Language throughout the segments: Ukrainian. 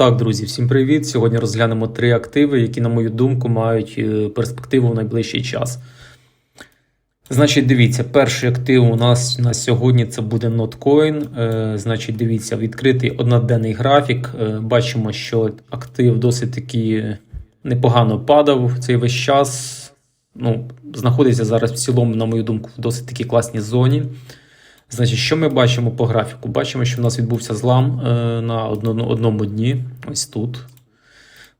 Так, друзі, всім привіт! Сьогодні розглянемо три активи, які, на мою думку, мають е, перспективу в найближчий час. Значить, дивіться, перший актив у нас на сьогодні це буде Notcoin. Е, Значить, дивіться, відкритий одноденний графік. Е, Бачимо, що актив досить таки непогано падав в цей весь час. Ну, знаходиться зараз в цілому, на мою думку, в досить таки класній зоні. Значить, що ми бачимо по графіку? Бачимо, що в нас відбувся злам е, на одно- одному дні, ось тут.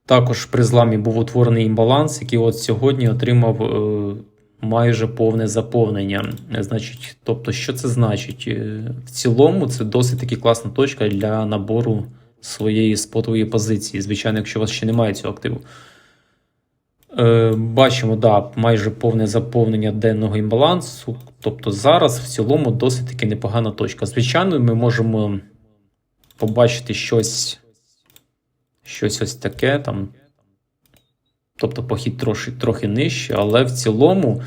Також при зламі був утворений імбаланс, який от сьогодні отримав е, майже повне заповнення. Значить, тобто, що це значить? Е, В цілому це досить таки класна точка для набору своєї спотової позиції. Звичайно, якщо у вас ще немає цього активу. Е, Бачимо, да, майже повне заповнення денного імбалансу. Тобто зараз в цілому досить таки непогана точка. Звичайно, ми можемо побачити щось, щось ось таке там. Тобто похід трохи, трохи нижче, але в цілому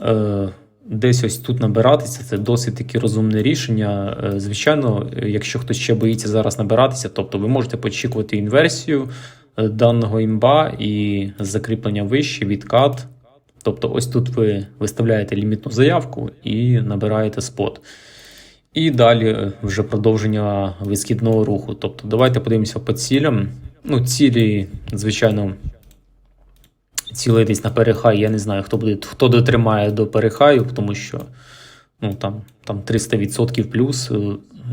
е, десь ось тут набиратися це досить таки розумне рішення. Е, звичайно, якщо хтось ще боїться зараз набиратися, тобто ви можете почекувати інверсію даного імба і закріплення вище, відкат. Тобто, ось тут ви виставляєте лімітну заявку і набираєте спот. І далі е, вже продовження висхідного руху. Тобто, давайте подивимося по цілям. Ну, цілі, звичайно, цілий десь на перехай. Я не знаю, хто буде, хто дотримає до перехаю, тому що ну, там, там 300% плюс. Е,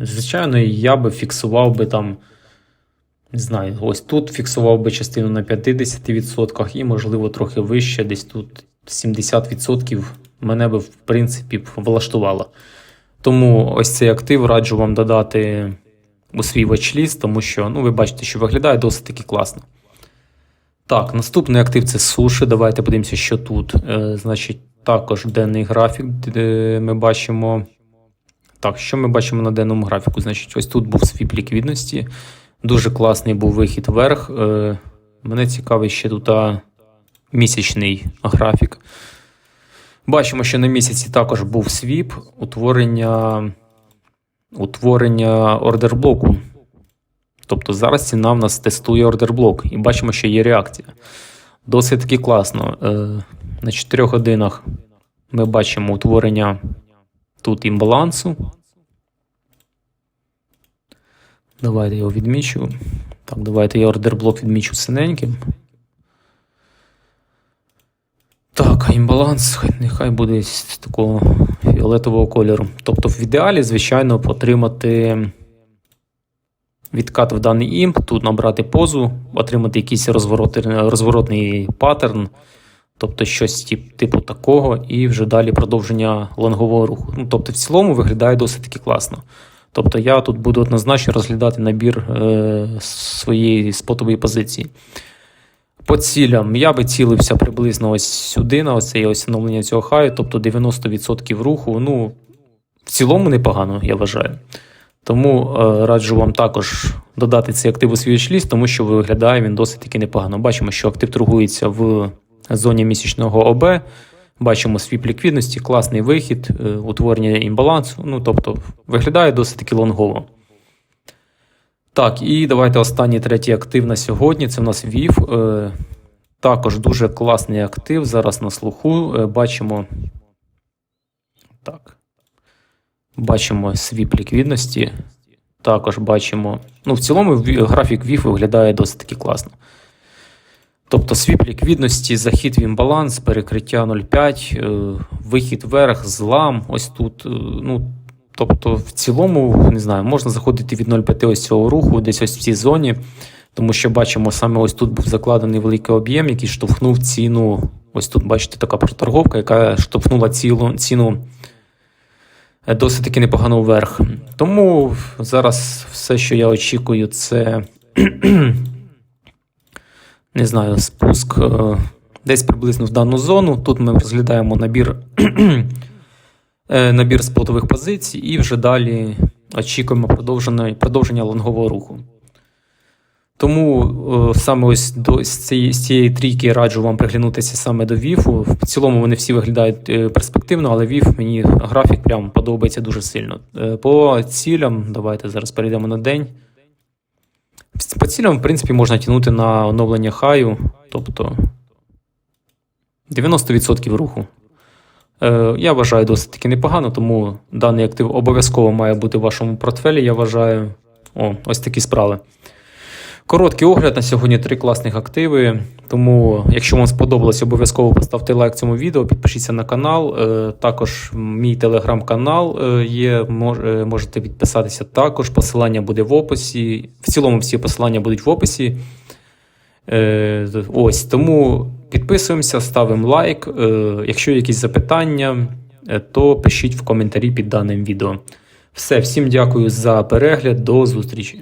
Звичайно, я би фіксував би там. Не знаю, ось тут фіксував би частину на 50% і, можливо, трохи вище, десь тут 70% мене би, в принципі, влаштувало. Тому ось цей актив раджу вам додати у свій watchlist, тому що ну, ви бачите, що виглядає досить таки класно. Так, наступний актив це суші. Давайте подивимося, що тут. Е, значить, також денний графік, де ми бачимо. Так, що ми бачимо на денному графіку? Значить, ось тут був свіп ліквідності. Дуже класний був вихід вверх. Е, мене цікавий ще тут місячний графік. Бачимо, що на місяці також був свіп, утворення, утворення ордерблоку. Тобто зараз ціна в нас тестує ордерблок, і бачимо, що є реакція. Досить таки класно. Е, на 4 годинах ми бачимо утворення тут імбалансу. Давайте його відмічу. Так, давайте я ордерблок відмічу синеньким. Так, імбаланс нехай буде з такого фіолетового кольору. Тобто, в ідеалі, звичайно, отримати відкат в даний імп, тут набрати позу, отримати якийсь розворот, розворотний паттерн, тобто щось типу такого, і вже далі продовження лонгового руху. Ну, тобто, в цілому виглядає досить таки класно. Тобто я тут буду однозначно розглядати набір е, своєї спотової позиції. По цілям я би цілився приблизно ось сюди, на ось оновлення цього хаю, тобто 90% руху. Ну, в цілому непогано, я вважаю. Тому е, раджу вам також додати цей актив у свій шліс, тому що виглядає він досить таки непогано. Бачимо, що актив торгується в зоні місячного ОБ. Бачимо свіп ліквідності, класний вихід, е, утворення імбалансу. Ну, тобто, виглядає досить таки лонгово. Так, і давайте останній третій актив на сьогодні. Це в нас VIF. Е, також дуже класний актив. Зараз на слуху. Е, бачимо. Так. Бачимо свіп ліквідності. Також бачимо. Ну, в цілому графік VIF виглядає досить таки класно. Тобто свіп ліквідності, захід в імбаланс, перекриття 0,5, е, вихід вверх, злам, ось тут. е, Ну, тобто, в цілому, не знаю, можна заходити від 0,5 ось цього руху, десь ось в цій зоні, тому що бачимо, саме ось тут був закладений великий об'єм, який штовхнув ціну. Ось тут, бачите, така проторговка, яка штовхнула цілу, ціну досить таки непогано вверх. Тому зараз все, що я очікую, це. Не знаю, спуск е, десь приблизно в дану зону. Тут ми розглядаємо набір, е, набір спотових позицій і вже далі очікуємо продовження, продовження лонгового руху. Тому е, саме ось до з цієї, з цієї трійки раджу вам приглянутися саме до ВІФу. В цілому вони всі виглядають перспективно, але ВІФ мені графік прям подобається дуже сильно. По цілям, давайте зараз перейдемо на день. По цілям, в принципі, можна тягнути на оновлення хаю, тобто 90% руху. Е, я вважаю досить таки непогано, тому даний актив обов'язково має бути в вашому портфелі, я вважаю. О, ось такі справи. Короткий огляд на сьогодні три класних активи. Тому, якщо вам сподобалось, обов'язково поставте лайк цьому відео, підпишіться на канал. Е, Також мій телеграм-канал е, є. е, Можете підписатися також. Посилання буде в описі. В цілому всі посилання будуть в описі. Ось тому підписуємося, ставимо лайк. Якщо є якісь запитання, то пишіть в коментарі під даним відео. Все, всім дякую за перегляд. До зустрічі.